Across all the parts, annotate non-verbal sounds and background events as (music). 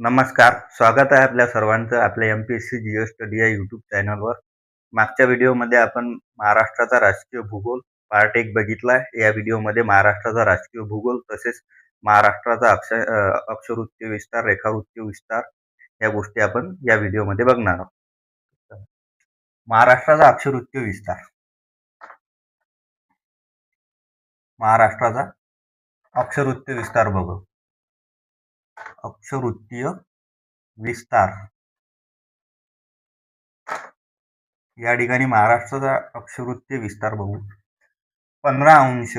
नमस्कार स्वागत आहे आपल्या सर्वांचं आपल्या M P S C Geo study या यूट्यूब चॅनलवर मागच्या व्हिडिओमध्ये आपण महाराष्ट्राचा राजकीय भूगोल पार्ट एक बघितला या व्हिडिओमध्ये महाराष्ट्राचा राजकीय भूगोल तसेच महाराष्ट्राचा अक्ष अं, विस्तार रेखावृत्तीय विस्तार या गोष्टी आपण या व्हिडिओमध्ये बघणार आहोत. महाराष्ट्राचा अक्षरवृत्तीय विस्तार. महाराष्ट्राचा अक्षरवृत्तीय विस्तार बघू. अक्षरवृत्तीय विस्तार. या ठिकाणी महाराष्ट्राचा अक्षवृत्तीय विस्तार बघू. पंधरा अंश.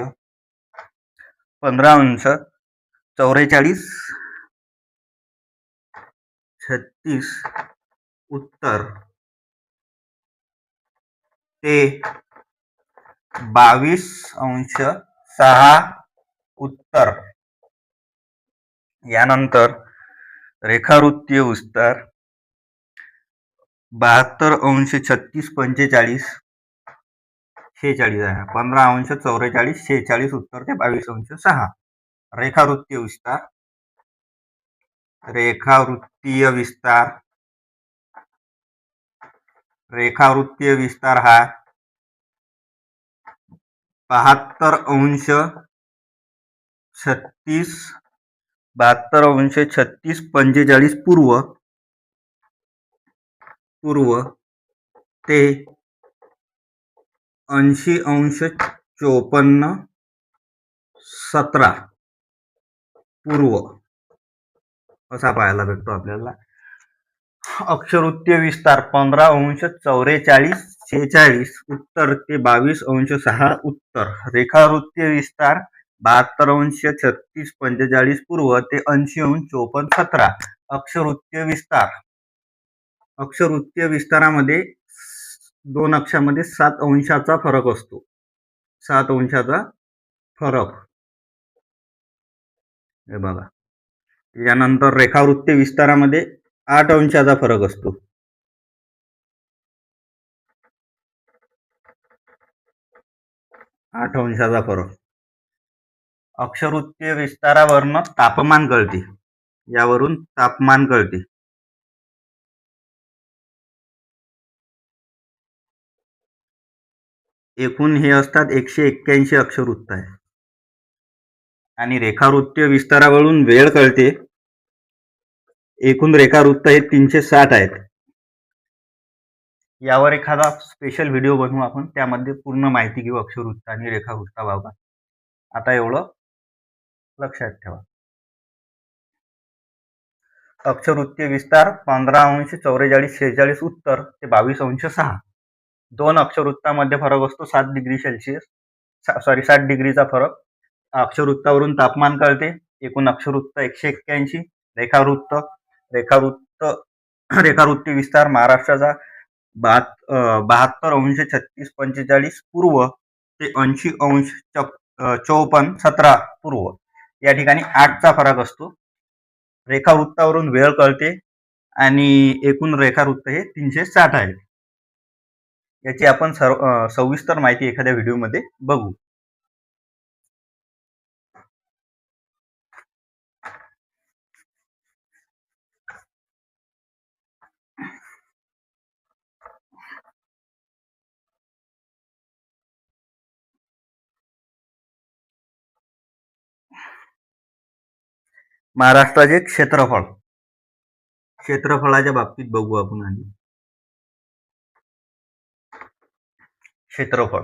पंधरा अंश. चौवेचाळीस छत्तीस. उत्तर. ते. बावीस अंश. सहा. उत्तर. यानंतर रेखावृत्तीय विस्तार बहात्तर अंश छत्तीस पंचेचाळीस शेहेचाळीस आहे. पंधरा अंश चौवेचाळीस शेहेचाळीस उत्तर ते बावीस अंश सहा. रेखावृत्तीय विस्तार. रेखावृत्तीय विस्तार. रेखावृत्तीय विस्तार हा बहात्तर अंश छत्तीस बहात्तर अंश छत्तीस पंचेचाळीस पूर्व. पूर्व ते ऐंशी अंश चोपन्न सतरा. पूर्व. असा पाहायला भेटतो आपल्याला. अक्षरवृत्तीय विस्तार पंधरा अंश चौवेचाळीस शेहेचाळीस उत्तर ते बावीस अंश सहा उत्तर. रेखावृत्तीय विस्तार बहात्तर अंश छत्तीस पंचेचाळीस पूर्व ते ऐंशी अंश चोपन्न सतरा. अक्षरवृत्तीय विस्तार. अक्षरवृत्तीय विस्तारामध्ये दोन अक्षामध्ये सात अंशाचा फरक असतो. सात अंशाचा फरक. हे बघा. यानंतर रेखावृत्तीय विस्तारामध्ये आठ अंशाचा फरक असतो. आठ अंशाचा फरक. अक्षरवृत्तीय विस्तारावरनं तापमान कळते. यावरून तापमान कळते. एकूण हे असतात एकशे एक्क्याऐंशी अक्षरवृत्त आहे. आणि रेखावृत्तीय विस्तारावरून वेळ कळते. एकूण रेखावृत्त हे तीनशे साठ आहेत. यावर एखादा स्पेशल व्हिडिओ बनवू आपण. त्यामध्ये पूर्ण माहिती घेऊ अक्षरवृत्त आणि रेखावृत्ताबाबत. आता एवढं. लक्षात ठेवा. अक्षवृत्तीय विस्तार पंधरा अंश चौवेचाळीस शेहेचाळीस उत्तर ते बावीस अंश सहा. दोन अक्षरवृत्तामध्ये फरक असतो सात डिग्री सेल्सिअस सॉरी सात डिग्रीचा फरक. अक्षरवृत्तावरून तापमान कळते. एकूण अक्षरवृत्त एकशे एक्क्याऐंशी. रेखावृत्त रेखावृत्त रेखावृत्ती विस्तार महाराष्ट्राचा बहात बहात्तर अंश छत्तीस पंचेचाळीस पूर्व ते ऐंशी अंश चौपन्न सतरा पूर्व. या ठिकाणी आठचा फरक असतो. रेखावृत्तावरून वेळ कळते आणि एकूण रेखावृत्त हे तीनशे साठ आहे. याची आपण सर्व सविस्तर माहिती एखाद्या व्हिडिओमध्ये बघू. महाराष्ट्राचे क्षेत्रफळ. क्षेत्रफळाच्या बाबतीत बघू आपण आधी. क्षेत्रफळ.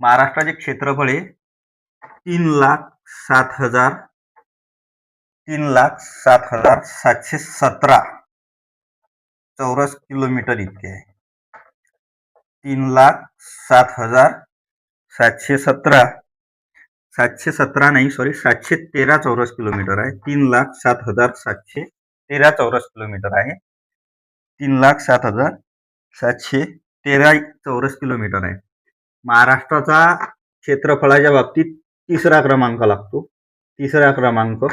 महाराष्ट्राचे क्षेत्रफळ हे तीन लाख सात हजार तीन लाख सात हजार सातशे सतरा चौरस किलोमीटर इतके आहे. तीन लाख सात हजार सातशे सतरा सातशे सतरा नाही सॉरी सातशे तेरा चौरस किलोमीटर आहे. तीन लाख सात हजार सातशे तेरा चौरस किलोमीटर आहे. तीन लाख सात हजार सातशे तेरा चौरस किलोमीटर आहे. महाराष्ट्राचा क्षेत्रफळाच्या बाबतीत तिसरा क्रमांक लागतो. तिसरा क्रमांक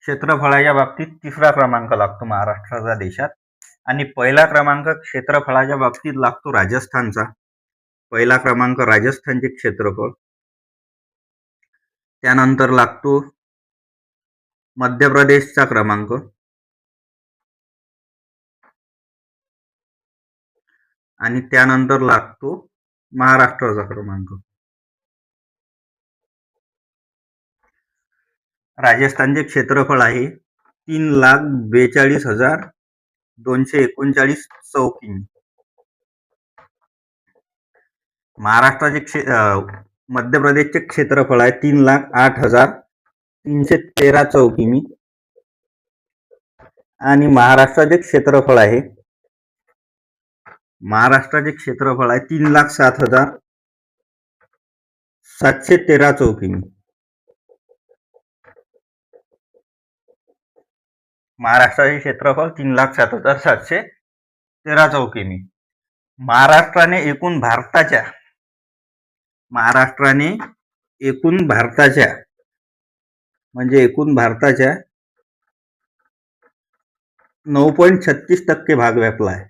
क्षेत्रफळाच्या बाबतीत तिसरा क्रमांक लागतो महाराष्ट्राचा देशात. आणि पहिला क्रमांक क्षेत्रफळाच्या बाबतीत लागतो राजस्थानचा. पहिला क्रमांक राजस्थानचे क्षेत्रफळ. त्यानंतर लागतो मध्य प्रदेशचा क्रमांक. आणि त्यानंतर लागतो महाराष्ट्राचा क्रमांक. राजस्थानचे क्षेत्रफळ आहे तीन लाख बेचाळीस हजार दोनशे एकोणचाळीस चौकी महाराष्ट्राचे क्षे मध्य प्रदेशचे क्षेत्रफळ आहे तीन लाख आठ हजार तीनशे तेरा चौकिमी आणि महाराष्ट्राचे क्षेत्रफळ आहे महाराष्ट्राचे क्षेत्रफळ आहे तीन लाख सात हजार सातशे तेरा चौकिमी महाराष्ट्राचे क्षेत्रफळ तीन लाख सात हजार सातशे तेरा चौकिमी महाराष्ट्राने एकूण भारताच्या महाराष्ट्राने एकूण भारताच्या म्हणजे एकूण भारताच्या नऊ पॉईंट छत्तीस टक्के भाग व्यापला आहे.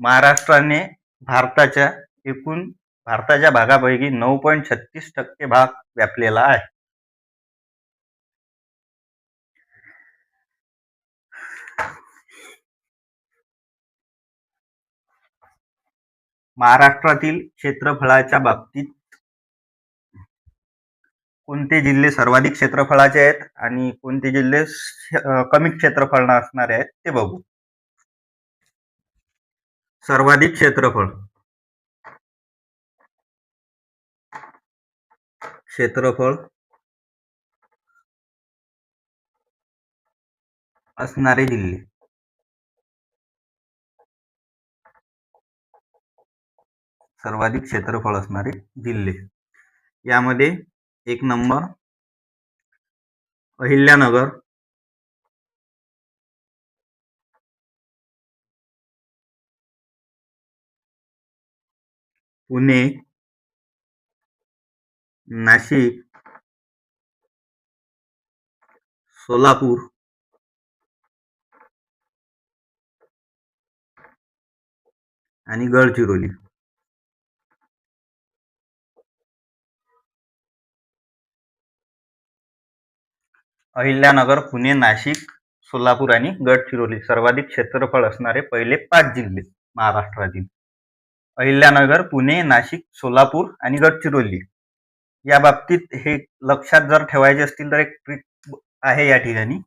महाराष्ट्राने भारताच्या एकूण भारताच्या भागापैकी नऊ पॉईंट छत्तीस टक्के भाग व्यापलेला आहे. महाराष्ट्रातील क्षेत्रफळाच्या बाबतीत कोणते जिल्हे सर्वाधिक क्षेत्रफळाचे आहेत आणि कोणते जिल्हे कमी क्षेत्रफळ असणारे आहेत ते बघू. सर्वाधिक क्षेत्रफळ. क्षेत्रफळ असणारे जिल्हे. सर्वाधिक क्षेत्रफळ असणारे जिल्हे. यामध्ये एक नंबर अहिल्यानगर. पुणे. नाशिक. सोलापूर. आणि गडचिरोली. अहिल्यानगर पुणे नाशिक सोलापूर आणि गडचिरोली सर्वाधिक क्षेत्रफळ असणारे पहिले पाच जिल्हे महाराष्ट्रातील अहिल्यानगर पुणे नाशिक सोलापूर आणि गडचिरोली. या बाबतीत हे लक्षात जर ठेवायचे असतील तर एक ट्रिक आहे या ठिकाणी.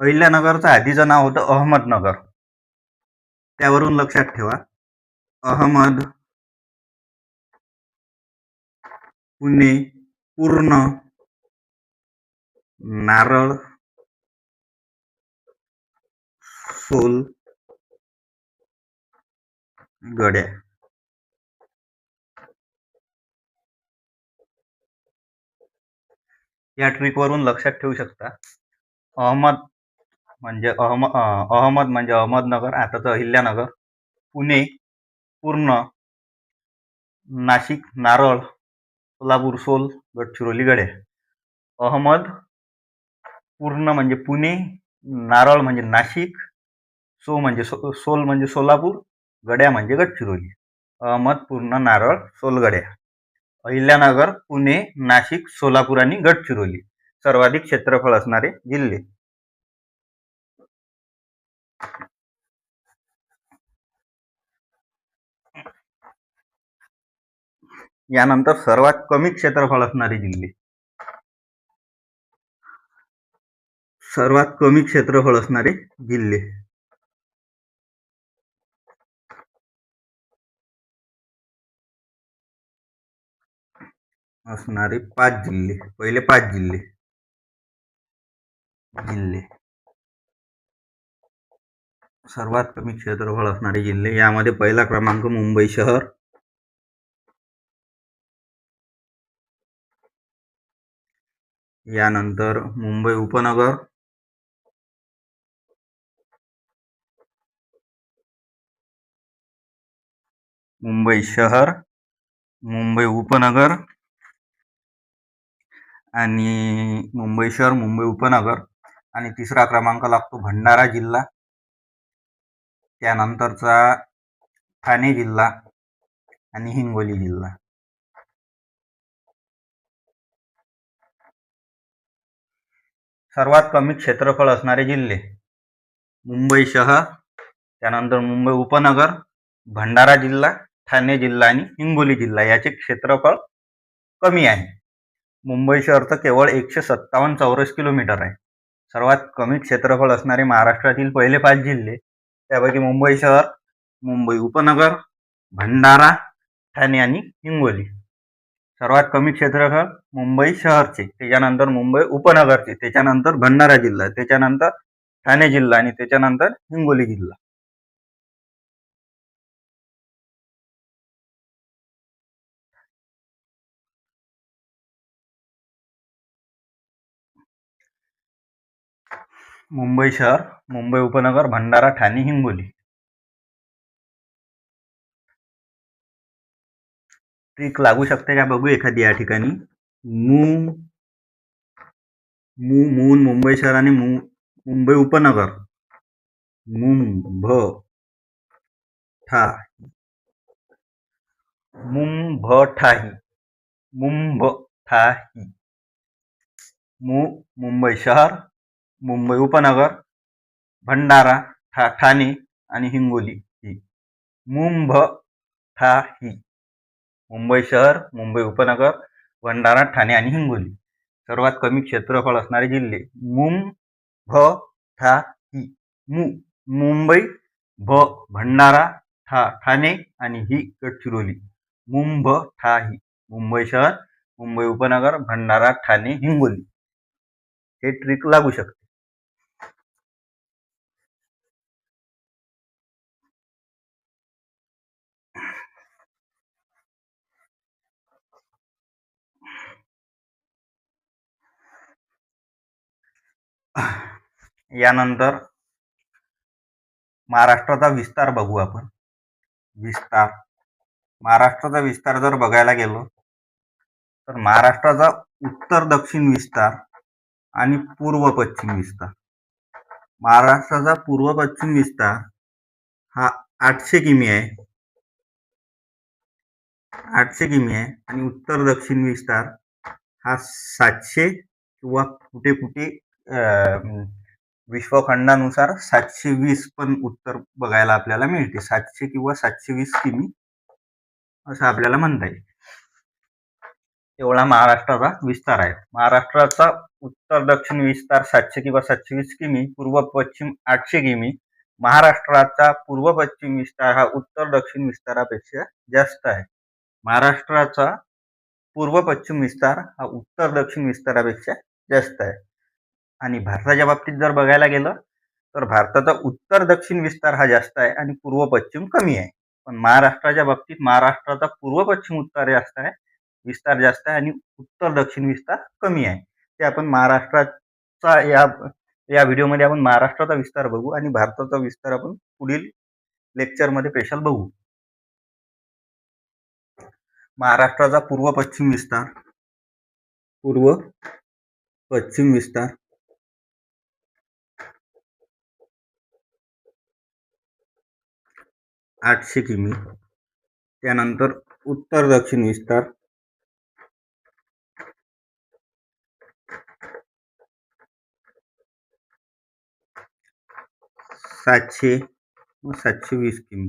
अहिल्यानगरचं आधीचं नाव होतं अहमदनगर. त्यावरून लक्षात ठेवा. अहमद पुणे पूर्ण नारळ सोल गड्या. या ट्रिकवरून लक्षात ठेवू शकता. अहमद म्हणजे अहम अहमद म्हणजे अहमदनगर आताचं अहिल्यानगर पुणे पूर्ण नाशिक नारळ सोलापूर सोल गडचिरोली गड्या. अहमद पूर्ण म्हणजे पुणे नारळ म्हणजे नाशिक सो म्हणजे सो सोल म्हणजे सोलापूर गड्या म्हणजे गडचिरोली. अहमद पूर्ण नारळ सोलगड्या. अहिल्यानगर पुणे नाशिक सोलापूर आणि गडचिरोली. सर्वाधिक क्षेत्रफळ असणारे जिल्हे. यानंतर सर्वात कमी क्षेत्रफळ असणारे जिल्हे. सर्वात कमी क्षेत्रफळ असणारे जिल्हे. असणारे पाच जिल्हे. पहिले पाच जिल्हे. जिल्हे. सर्वात कमी क्षेत्रफळ असणारे जिल्हे. यामध्ये पहिला क्रमांक मुंबई शहर. यानंतर मुंबई उपनगर. मुंबई शहर मुंबई उपनगर आणि मुंबई शहर मुंबई उपनगर आणि तिसरा क्रमांक लागतो भंडारा जिल्हा. त्यानंतरचा ठाणे जिल्हा आणि हिंगोली जिल्हा. सर्वात कमी क्षेत्रफळ असणारे जिल्हे मुंबई शहर त्यानंतर मुंबई उपनगर भंडारा जिल्हा ठाणे जिल्हा आणि हिंगोली जिल्हा याचे क्षेत्रफळ कमी आहे. मुंबई शहरचं केवळ एकशे सत्तावन्न चौरस किलोमीटर आहे. सर्वात कमी क्षेत्रफळ असणारे महाराष्ट्रातील पहिले पाच जिल्हे त्यापैकी मुंबई शहर मुंबई उपनगर भंडारा ठाणे आणि हिंगोली. सर्वात कमी क्षेत्रफळ मुंबई शहरचे त्याच्यानंतर मुंबई उपनगरचे त्याच्यानंतर भंडारा जिल्हा त्याच्यानंतर ठाणे जिल्हा आणि त्याच्यानंतर हिंगोली जिल्हा. मुंबई शहर मुंबई उपनगर भंडारा ठाणे हिंगोली. ट्रिक लागू शकते का बघू एखादी या ठिकाणी? मू मू मून मुंबई शहर आणि मु मुंबई उपनगर. मुंभ ठा मुंभ ठाही मुंभ ठाही मु मुंबई शहर मुंबई उपनगर भंडारा ठा ठाणे आणि हिंगोली ही. मुंभ ठाही. मुंबई शहर मुंबई उपनगर भंडारा ठाणे आणि हिंगोली. सर्वात कमी क्षेत्रफळ असणारे जिल्हे. मुं भ ठा ही मु मुंबई भ भंडारा ठा ठाणे आणि ही गडचिरोली. मुंब ठा ही मुंबई शहर मुंबई उपनगर भंडारा ठाणे हिंगोली. हे ट्रिक लागू शकते. यानंतर महाराष्ट्राचा विस्तार बघू आपण. विस्तार. महाराष्ट्राचा विस्तार जर बघायला गेलो तर महाराष्ट्राचा उत्तर दक्षिण विस्तार आणि पूर्व पश्चिम विस्तार. महाराष्ट्राचा पूर्व पश्चिम विस्तार हा आठशे किमी आहे. आठशे किमी आहे आणि उत्तर दक्षिण विस्तार हा सातशे किंवा कुठे कुठे विश्वखंडानुसार सातशे वीस पण उत्तर बघायला आपल्याला मिळते. सातशे किंवा सातशे वीस किमी असं आपल्याला म्हणता येईल. एवढा महाराष्ट्राचा विस्तार आहे. महाराष्ट्राचा उत्तर दक्षिण विस्तार सातशे किंवा सातशे वीस किमी पूर्व पश्चिम आठशे किमी महाराष्ट्राचा पूर्व पश्चिम विस्तार हा उत्तर दक्षिण विस्तारापेक्षा जास्त आहे. महाराष्ट्राचा पूर्व पश्चिम विस्तार हा उत्तर दक्षिण विस्तारापेक्षा जास्त आहे. आणि भारताच्या बाबतीत जर बघायला गेलं तर भारताचा उत्तर दक्षिण विस्तार हा जास्त आहे आणि पूर्व पश्चिम कमी आहे. पण महाराष्ट्राच्या बाबतीत महाराष्ट्राचा पूर्व पश्चिम उत्तर जास्त आहे विस्तार जास्त आहे आणि उत्तर दक्षिण विस्तार कमी आहे. ते आपण महाराष्ट्राचा या या व्हिडिओमध्ये आपण महाराष्ट्राचा विस्तार बघू आणि भारताचा विस्तार आपण पुढील लेक्चरमध्ये स्पेशल बघू. महाराष्ट्राचा पूर्व पश्चिम विस्तार पूर्व पश्चिम विस्तार आठशे किमी त्यानंतर उत्तर दक्षिण विस्तार. सातशे व सातशे वीस किमी.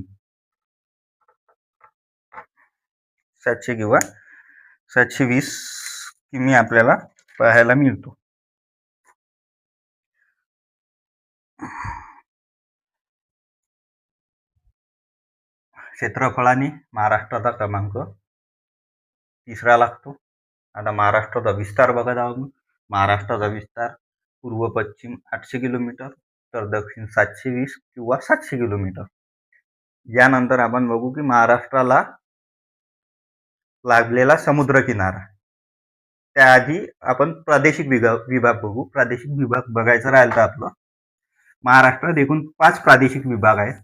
सातशे किंवा सातशे वीस किमी आपल्याला पाहायला मिळतो. क्षेत्रफळाने महाराष्ट्राचा क्रमांक तिसरा लागतो. आता महाराष्ट्राचा विस्तार बघत आहोत महाराष्ट्राचा विस्तार पूर्व पश्चिम आठशे किलोमीटर तर दक्षिण सातशे वीस किंवा सातशे किलोमीटर. यानंतर आपण बघू की महाराष्ट्राला लागलेला समुद्र किनारा त्याआधी आपण प्रादेशिक विभाग विभाग बघू. प्रादेशिक विभाग बघायचं राहिलं तर आपलं महाराष्ट्रात एकूण पाच प्रादेशिक विभाग आहेत.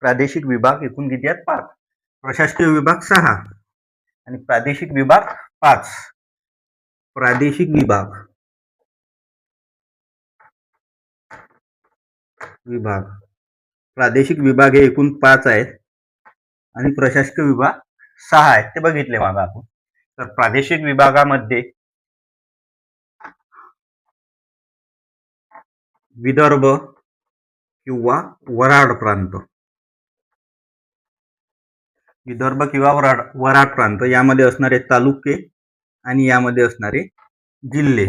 प्रादेशिक विभाग एकूण किती आहेत? पाच. प्रशासकीय विभाग सहा. आणि प्रादेशिक विभाग पाच. प्रादेशिक विभाग. विभाग. प्रादेशिक विभाग हे एकूण पाच आहेत. आणि प्रशासकीय विभाग सहा आहेत. ते बघितले मागा आपण. तर प्रादेशिक विभागामध्ये विदर्भ किंवा वराड प्रांत. विदर्भ किंवा वराड वराड प्रांत. यामध्ये असणारे तालुके आणि यामध्ये असणारे जिल्हे.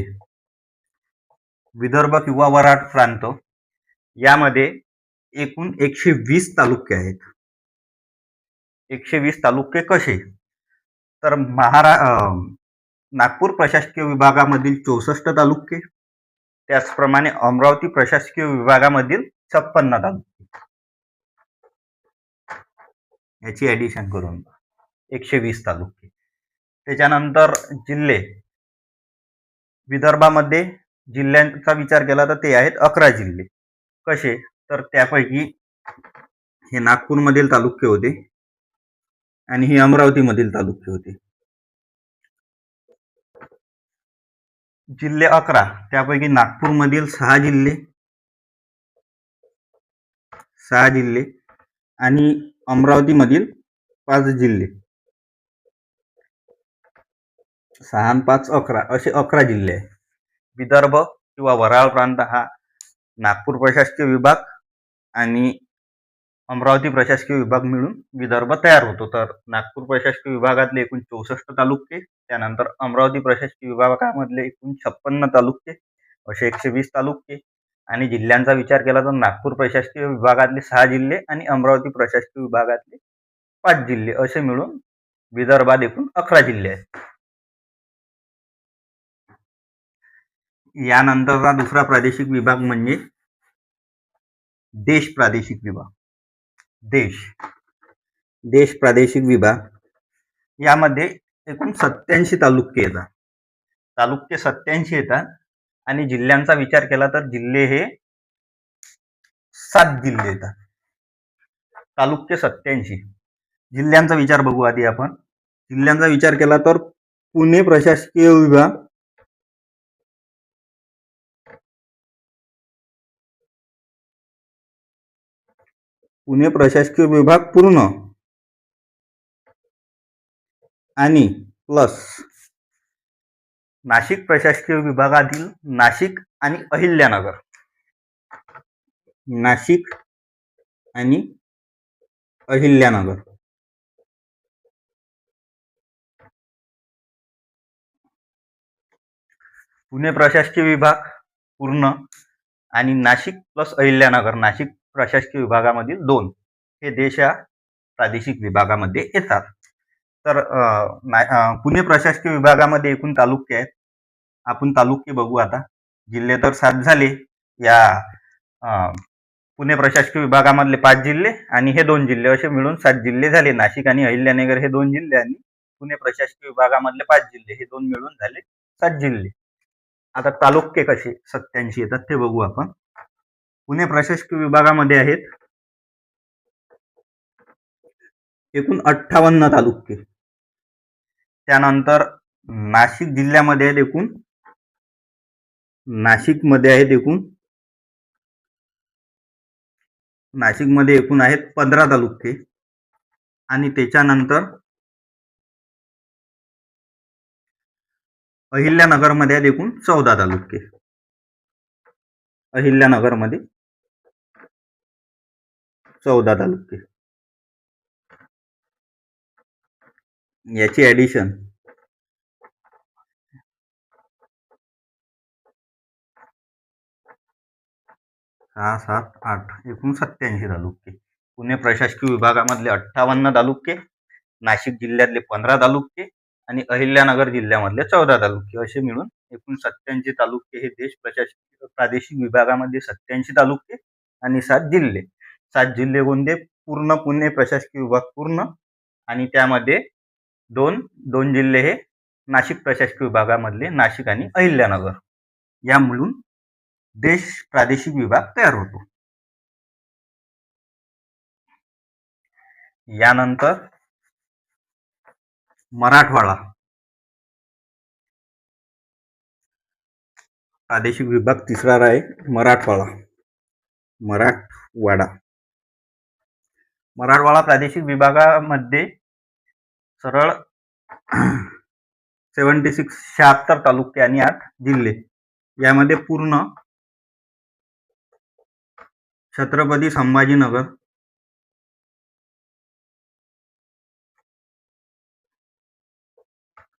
विदर्भ किंवा वराड प्रांत यामध्ये एकूण एकशे वीस तालुके आहेत. एकशे वीस तालुके कसे? तर महारा नागपूर प्रशासकीय विभागामधील चौसष्ट तालुके त्याचप्रमाणे अमरावती प्रशासकीय विभागामधील छप्पन्न तालुके. याची ऍडिशन करून एकशे वीस तालुके. त्याच्यानंतर जिल्हे. विदर्भामध्ये जिल्ह्यांचा विचार केला तर ते आहेत अकरा जिल्हे. कसे? तर त्यापैकी हे नागपूरमधील तालुके होते. आणि हे अमरावतीमधील तालुके होते. जिल्हे अकरा त्यापैकी नागपूरमधील सहा जिल्हे. सहा जिल्हे. आणि अमरावतीमधील पाच जिल्हे. सहा आणि पाच अकरा असे अकरा जिल्हे आहे विदर्भ किंवा वराळ प्रांत हा नागपूर प्रशासकीय विभाग आणि अमरावती प्रशासकीय विभाग मिळून विदर्भ तयार होतो. तर नागपूर प्रशासकीय विभागातले एकूण चौसष्ट तालुके त्यानंतर अमरावती प्रशासकीय विभागामधले एकूण छप्पन्न तालुके असे एकशे वीस तालुके आणि जिल्ह्यांचा विचार केला तर नागपूर प्रशासकीय विभागातले सहा जिल्हे आणि अमरावती प्रशासकीय विभागातले पाच जिल्हे असे मिळून विदर्भात एकूण अकरा जिल्हे आहेत. यानंतरचा दुसरा प्रादेशिक विभाग म्हणजे देश प्रादेशिक विभाग. देश. देश प्रादेशिक विभाग. यामध्ये एकूण सत्याऐंशी तालुके येतात. तालुके सत्याऐंशी येतात. आणि जिल्ह्यांचा विचार केला तर जिल्हे हे सात जिल्हे येतात तालुक्य सत्याऐंशी जिल्ह्यांचा विचार बघू आधी आपण. जिल्ह्यांचा विचार केला तर पुणे प्रशासकीय विभाग. पुणे प्रशासकीय विभाग पूर्ण. आणि प्लस. नाशिक प्रशासकीय विभागातील नाशिक आणि अहिल्यानगर. नाशिक आणि अहिल्यानगर. पुणे प्रशासकीय विभाग पूर्ण आणि नाशिक प्लस अहिल्यानगर नाशिक प्रशासकीय विभागामधील दोन हे देश या प्रादेशिक विभागामध्ये येतात. तर पुणे प्रशासकीय विभागामध्ये एकूण तालुके आहेत आपण तालुके बघू आता. जिल्हे तर सात झाले. या पुणे प्रशासकीय विभागामधले पाच जिल्हे आणि हे दोन जिल्हे असे मिळून सात जिल्हे झाले. नाशिक आणि अहिल्यानगर हे दोन जिल्हे आणि पुणे प्रशासकीय विभागामधले पाच जिल्हे हे दोन मिळून झाले सात जिल्हे. आता तालुके कसे? सत्याऐंशी येतात ते बघू आपण. पुणे प्रशासकीय विभागामध्ये आहेत एकूण अठ्ठावन्न तालुके. त्यानंतर नाशिक जिल्ह्यामध्ये आहेत एकूण नाशिकमध्ये आहेत एकूण. नाशिकमध्ये एकूण आहेत पंधरा तालुके. आणि त्याच्यानंतर अहिल्यानगरमध्ये आहेत एकूण चौदा तालुके. अहिल्यानगरमध्ये चौदा तालुके. याची ॲडिशन सहा सात आठ एकूण सत्याऐंशी तालुके पुणे प्रशासकीय विभागामधले अठ्ठावन्न तालुके नाशिक जिल्ह्यातले पंधरा तालुके आणि अहिल्यानगर जिल्ह्यामधले चौदा तालुके असे मिळून एकूण सत्याऐंशी तालुके हे देश प्रशासकीय प्रादेशिक विभागामध्ये सत्याऐंशी तालुके आणि सात जिल्हे. सात जिल्हे कोणते? पूर्ण पुणे प्रशासकीय विभाग पूर्ण आणि त्यामध्ये दोन दोन जिल्हे हे नाशिक प्रशासकीय विभागामधले नाशिक आणि अहिल्यानगर. या मिळून देश प्रादेशिक विभाग तयार होतो. यानंतर मराठवाडा. प्रादेशिक विभाग तिसरा आहे मराठवाडा. मराठवाडा. मराठवाडा प्रादेशिक विभागामध्ये सरळ (clears throat) सेवन्टी सिक्स शहात्तर तालुके आणि आठ जिल्हे. यामध्ये पूर्ण छत्रपती संभाजीनगर.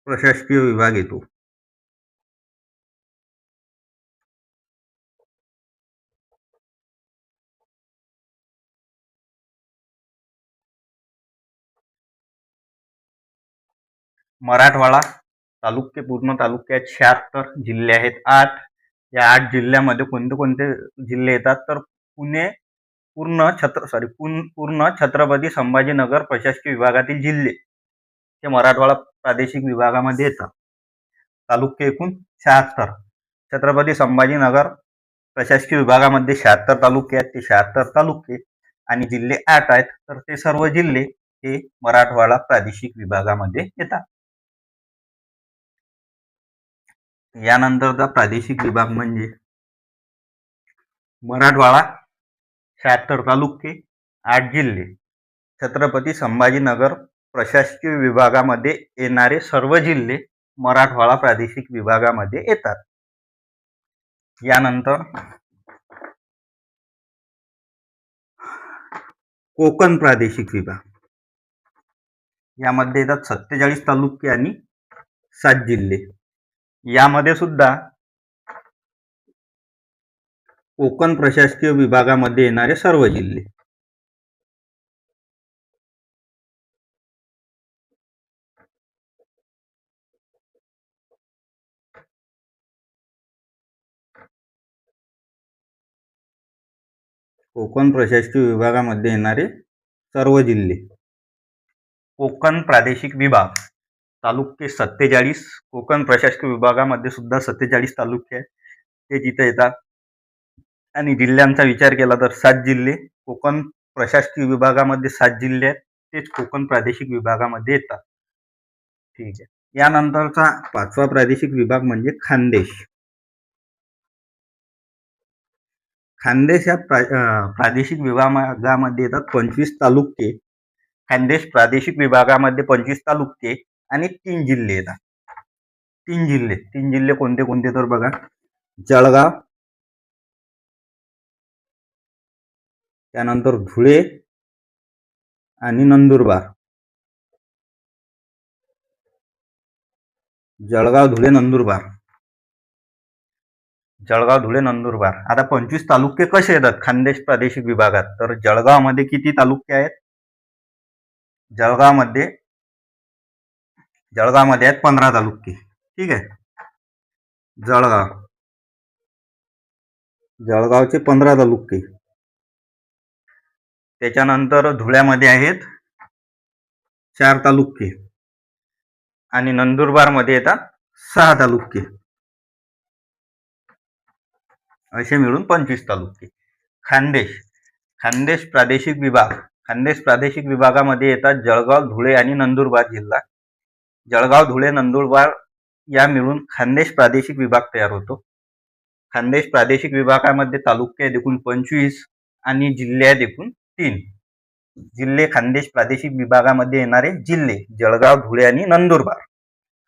प्रशासकीय विभाग येतो. मराठवाडा तालुके पूर्ण तालुक्यात शहात्तर जिल्हे आहेत आठ. या आठ जिल्ह्यामध्ये कोणते कोणते जिल्हे येतात? तर पुणे पूर्ण छत्र सॉरी पूर्ण छत्रपती संभाजीनगर प्रशासकीय विभागातील जिल्हे हे मराठवाडा प्रादेशिक विभागामध्ये येतात. तालुके एकूण शहात्तर छत्रपती संभाजीनगर प्रशासकीय विभागामध्ये शहात्तर तालुके आहेत ते शहात्तर तालुके आणि जिल्हे आठ आहेत तर ते सर्व जिल्हे हे मराठवाडा प्रादेशिक विभागामध्ये येतात. यानंतरचा प्रादेशिक विभाग म्हणजे मराठवाडा शहात्तर तालुके आठ जिल्हे. छत्रपती संभाजीनगर प्रशासकीय विभागामध्ये येणारे सर्व जिल्हे मराठवाडा प्रादेशिक विभागामध्ये येतात. यानंतर कोकण प्रादेशिक विभाग. यामध्ये येतात सत्तेचाळीस तालुके आणि सात जिल्हे. यामध्ये सुद्धा कोकण प्रशासकीय विभागामध्ये येणारे सर्व जिल्हे. कोकण प्रशासकीय विभागामध्ये येणारे सर्व जिल्हे. कोकण प्रादेशिक विभाग तालुके सत्तेचाळीस. कोकण प्रशासकीय विभागामध्ये सुद्धा सत्तेचाळीस तालुके आहेत. ते जिथे येतात आणि जिल्ह्यांचा विचार केला तर सात जिल्हे कोकण प्रशासकीय विभागामध्ये सात जिल्हे आहेत. तेच कोकण प्रादेशिक विभागामध्ये येतात. ठीक आहे. यानंतरचा पाचवा प्रादेशिक विभाग म्हणजे खानदेश. खानदेश या प्रा प्रादेशिक विभागामध्ये येतात पंचवीस तालुके. खानदेश प्रादेशिक विभागामध्ये पंचवीस तालुके आणि तीन जिल्हे येतात. तीन जिल्हे. तीन जिल्हे कोणते कोणते तर बघा. जळगाव त्यानंतर धुळे आणि नंदुरबार. जळगाव धुळे नंदुरबार. जळगाव धुळे नंदुरबार. आता पंचवीस तालुके कसे येतात? खानदेश प्रादेशिक विभागात. तर जळगावमध्ये किती तालुके आहेत? जळगावमध्ये जळगावमध्ये आहेत पंधरा तालुके. ठीक आहे? जळगाव. जळगावचे पंधरा तालुके. त्याच्यानंतर धुळ्यामध्ये आहेत चार तालुके. आणि नंदुरबारमध्ये येतात सहा तालुके. असे मिळून पंचवीस तालुके. खानदेश. खानदेश प्रादेशिक विभाग. खानदेश प्रादेशिक विभागामध्ये येतात जळगाव धुळे आणि नंदुरबार जिल्हा. जळगाव धुळे नंदुरबार या मिळून खानदेश प्रादेशिक विभाग तयार होतो. खानदेश प्रादेशिक विभागामध्ये तालुके आहेत एकूण पंचवीस आणि जिल्हे आहेत एकूण तीन. जिल्हे खानदेश प्रादेशिक विभागामध्ये येणारे जिल्हे जळगाव धुळे आणि नंदुरबार.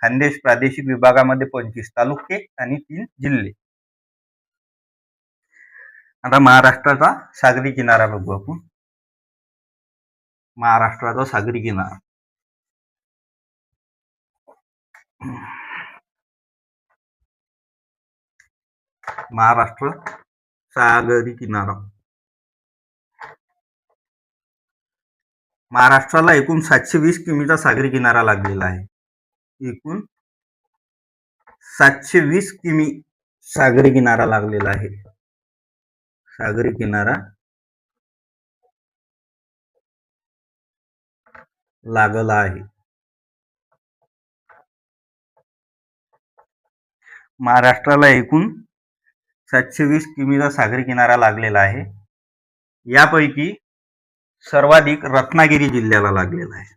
खानदेश प्रादेशिक विभागामध्ये पंचवीस तालुके आणि तीन जिल्हे. आता महाराष्ट्राचा सागरी किनारा बघू आपण. महाराष्ट्राचा सागरी किनारा. महाराष्ट्र सागरी किनारा. महाराष्ट्राला एकूण सातशे वीस किमीचा सागरी किनारा लागलेला आहे. एकूण सातशे वीस किमी सागरी किनारा लागलेला आहे. सागरी किनारा लागला आहे. महाराष्ट्राला एकूण सातशे वीस किमीचा सागरी किनारा लागलेला आहे. यापैकी सर्वाधिक रत्नागिरी जिल्ह्याला लागलेला आहे.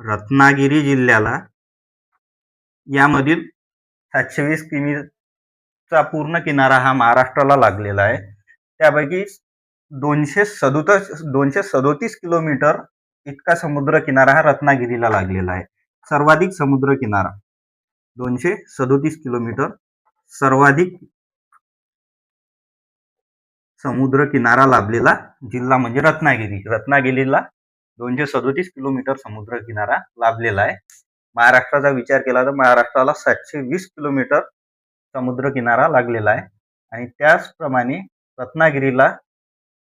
रत्नागिरी जिल्ह्याला यामधील सातशे वीस किमी चा पूर्ण किनारा हा महाराष्ट्राला लागलेला आहे. त्यापैकी दोनशे सदोतीस दोनशे सदोतीस किलोमीटर इतका समुद्र किनारा हा रत्नागिरीला लागलेला आहे. सर्वाधिक समुद्र किनारा दोनशे सदोतीस किलोमीटर सर्वाधिक समुद्र किनारा लाभलेला जिल्हा म्हणजे रत्नागिरी. रत्नागिरीला दोनशे सदोतीस किलोमीटर समुद्र किनारा लाभलेला आहे. महाराष्ट्राचा विचार केला तर महाराष्ट्राला सातशे वीस किलोमीटर समुद्र किनारा लागलेला आहे. आणि त्याचप्रमाणे रत्नागिरीला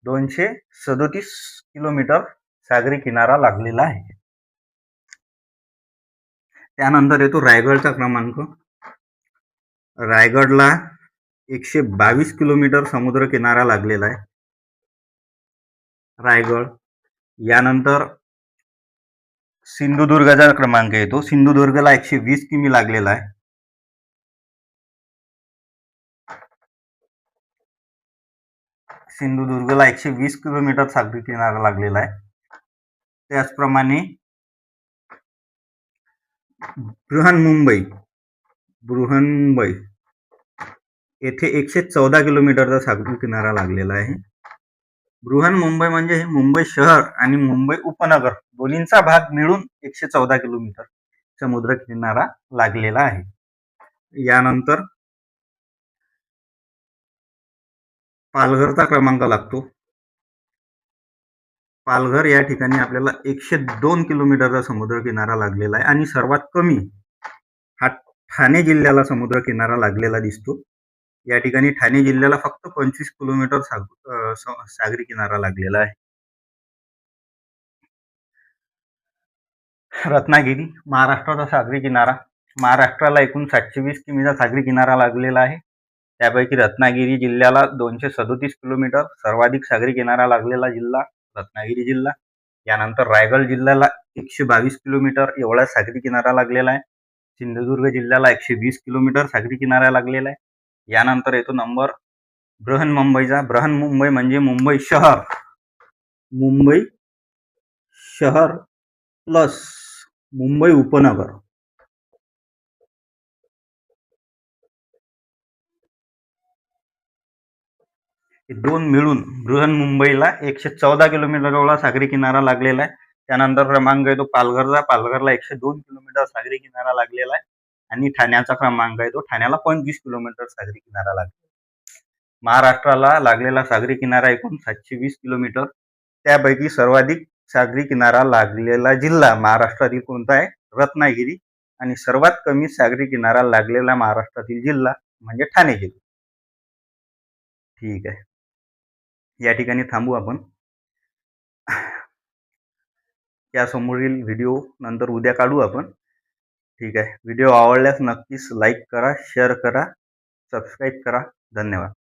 दोनशे सदोतीस किलोमीटर सागरी किनारा लागलेला आहे. त्यानंतर येतो रायगडचा क्रमांक. रायगडला एकशे बावीस किलोमीटर समुद्र किनारा लागलेला आहे. रायगड. यानंतर सिंधुदुर्गचा क्रमांक येतो. सिंधुदुर्गला एकशे वीस किमी लागलेला आहे. सिंधुदुर्गला एकशे वीस किलोमीटर सागरी किनारा लागलेला आहे. त्याचप्रमाणे बृहन्मुंबई. बृहन्मुंबई. येथे एकशे चौदा किलोमीटरचा सागरी किनारा लागलेला आहे. बृहन्मुंबई म्हणजे हे मुंबई शहर आणि मुंबई उपनगर दोन्हींचा भाग मिळून एकशे चौदा किलोमीटर समुद्र किनारा लागलेला आहे. यानंतर पालघरचा क्रमांक लागतो. पालघर या ठिकाणी आपल्याला एकशे दोन किलोमीटरचा समुद्र किनारा लागलेला आहे आणि सर्वात कमी हा ठाणे जिल्ह्याला समुद्र किनारा लागलेला दिसतो. या ठिकाणी ठाणे जिल्ह्याला फक्त पंचवीस किलोमीटर साग सागरी किनारा लागलेला आहे. रत्नागिरी महाराष्ट्राचा सागरी किनारा. महाराष्ट्राला एकूण सातशे वीस किमीचा सागरी किनारा लागलेला आहे. त्यापैकी रत्नागिरी जिल्ह्याला दोनशे सदोतीस किलोमीटर सर्वाधिक सागरी किनारा लागलेला जिल्हा रत्नागिरी जिल्हा. यानंतर रायगड जिल्ह्याला एकशे बावीस किलोमीटर एवढा सागरी किनारा लागलेला आहे. सिंधुदुर्ग जिल्ह्याला एकशे वीस किलोमीटर सागरी किनारा लागलेला आहे. यानंतर येतो नंबर बृहन्मुंबईचा बृहन्मुंबई म्हणजे मुंबई शहर. मुंबई शहर प्लस मुंबई उपनगर. दोन मिळून बृहन्मुंबईला एकशे चौदा किलोमीटर एवढा सागरी किनारा लागलेला आहे. त्यानंतर क्रमांक येतो पालघरचा. पालघरला एकशे दोन किलोमीटर सागरी किनारा लागलेला आहे. आणि ठाण्याचा क्रमांक आहे तो. ठाण्याला पंचवीस किलोमीटर सागरी किनारा लागतो महाराष्ट्राला लागलेला सागरी किनारा एकूण सातशे वीस किलोमीटर. त्यापैकी सर्वाधिक सागरी किनारा लागलेला जिल्हा महाराष्ट्रातील कोणता आहे? रत्नागिरी. आणि सर्वात कमी सागरी किनारा लागलेला महाराष्ट्रातील जिल्हा म्हणजे ठाणे जिल्हा. ठीक आहे. या ठिकाणी थांबू आपण. यासमोरील व्हिडिओ नंतर उद्या काढू आपण. ठीक आहे. व्हिडिओ आवडल्यास नक्कीच लाईक करा शेअर करा सबस्क्राईब करा. धन्यवाद.